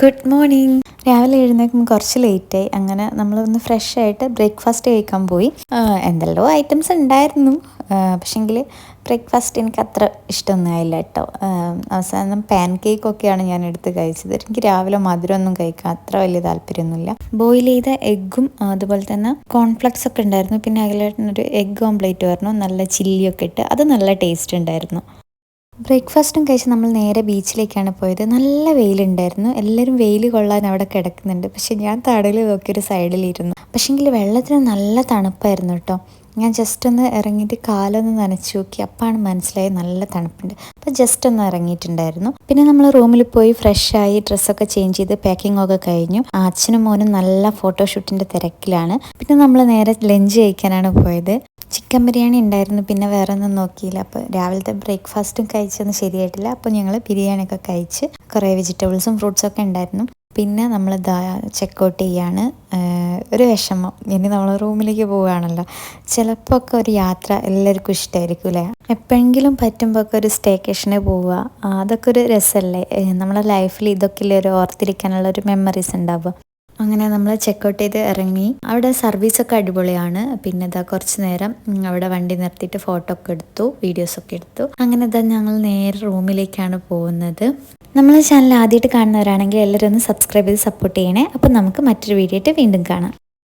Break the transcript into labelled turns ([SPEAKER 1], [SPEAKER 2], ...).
[SPEAKER 1] Good morning രാവിലെ എഴുന്നേൽക്കുമ്പോൾ കുറച്ച് ലേറ്റായി അങ്ങനെ നമ്മളൊന്ന് ഫ്രഷ് ആയിട്ട് ബ്രേക്ക്ഫാസ്റ്റ് കഴിക്കാൻ പോയി. എന്തെല്ലോ ഐറ്റംസ് ഉണ്ടായിരുന്നു. പക്ഷേങ്കിൽ ബ്രേക്ക്ഫാസ്റ്റ് എനിക്ക് അത്ര ഇഷ്ടമൊന്നും ആയില്ല കേട്ടോ അവസാനം പാൻ കേക്കൊക്കെയാണ് ഞാൻ എടുത്ത് കഴിച്ചത്. എനിക്ക് രാവിലെ മധുരമൊന്നും കഴിക്കാൻ അത്ര വലിയ താല്പര്യമൊന്നുമില്ല. ബോയിൽ ചെയ്ത എഗ്ഗും അതുപോലെ തന്നെ കോൺഫ്ലക്സ് ഒക്കെ ഉണ്ടായിരുന്നു. പിന്നെ അതിലായിട്ടൊരു എഗ്ഗ് ഓംപ്ലേറ്റ് പറഞ്ഞു നല്ല ചില്ലിയൊക്കെ ഇട്ട്. അത് നല്ല ടേസ്റ്റ് ഉണ്ടായിരുന്നു. ബ്രേക്ക്ഫാസ്റ്റും കഴിച്ച് നമ്മൾ നേരെ ബീച്ചിലേക്കാണ് പോയത്. നല്ല വെയിലുണ്ടായിരുന്നു. എല്ലാവരും വെയിൽ കൊള്ളാൻ അവിടെ കിടക്കുന്നുണ്ട്. പക്ഷെ ഞാൻ തടയിൽ നോക്കി ഒരു സൈഡിലിരുന്നു. പക്ഷേങ്കിൽ വെള്ളത്തിന് നല്ല തണുപ്പായിരുന്നു കേട്ടോ. ഞാൻ ജസ്റ്റ് ഒന്ന് ഇറങ്ങിയിട്ട് കാലൊന്ന് നനച്ചു നോക്കി. അപ്പാണ് മനസ്സിലായത് നല്ല തണുപ്പുണ്ട്. അപ്പോൾ ജസ്റ്റ് ഒന്ന് ഇറങ്ങിയിട്ടുണ്ടായിരുന്നു. പിന്നെ നമ്മൾ റൂമിൽ പോയി ഫ്രഷായി ഡ്രസ്സൊക്കെ ചേഞ്ച് ചെയ്ത് പാക്കിംഗ് ഒക്കെ കഴിഞ്ഞു. അച്ഛനും മോനും നല്ല ഫോട്ടോഷൂട്ടിന്റെ തിരക്കിലാണ്. പിന്നെ നമ്മൾ നേരെ ലഞ്ച് കഴിക്കാനാണ് പോയത്. ചിക്കൻ ബിരിയാണി ഉണ്ടായിരുന്നു. പിന്നെ വേറെ ഒന്നും നോക്കിയില്ല. അപ്പോൾ രാവിലത്തെ ബ്രേക്ക്ഫാസ്റ്റും കഴിച്ചൊന്നും ശരിയായിട്ടില്ല. അപ്പോൾ ഞങ്ങൾ ബിരിയാണിയൊക്കെ കഴിച്ച് കുറേ വെജിറ്റബിൾസും ഫ്രൂട്ട്സും ഒക്കെ ഉണ്ടായിരുന്നു. പിന്നെ നമ്മൾ ദാ ചെക്കൗട്ട് ചെയ്യാണ്. ഒരു വിഷമം. ഇനി നമ്മൾ റൂമിലേക്ക് പോവുകയാണല്ലോ. ചിലപ്പോൾ ഒക്കെ ഒരു യാത്ര എല്ലാവർക്കും ഇഷ്ടമായിരിക്കും അല്ലേ? എപ്പോഴെങ്കിലും പറ്റുമ്പോൾ ഒക്കെ ഒരു സ്റ്റേക്കേഷന് പോവുക. അതൊക്കെ ഒരു രസമല്ലേ? നമ്മുടെ ലൈഫിൽ ഇതൊക്കെ ഒരു ഓർത്തിരിക്കാനുള്ള ഒരു മെമ്മറീസ് ഉണ്ടാവുക. അങ്ങനെ നമ്മൾ ചെക്കൗട്ട് ചെയ്ത് ഇറങ്ങി. അവിടെ സർവീസൊക്കെ അടിപൊളിയാണ്. പിന്നെ ഇതാ കുറച്ച് നേരം അവിടെ വണ്ടി നിർത്തിയിട്ട് ഫോട്ടോ ഒക്കെ എടുത്തു വീഡിയോസ് ഒക്കെ എടുത്തു. അങ്ങനെ ഇതാ ഞങ്ങൾ നേരെ റൂമിലേക്കാണ് പോകുന്നത്. നമ്മളെ ചാനൽ ആദ്യമായിട്ട് കാണുന്നവരാണെങ്കിൽ എല്ലാവരും ഒന്ന് സബ്സ്ക്രൈബ് ചെയ്ത് സപ്പോർട്ട് ചെയ്യണേ. അപ്പം നമുക്ക് മറ്റൊരു വീഡിയോ ആയിട്ട് വീണ്ടും കാണാം.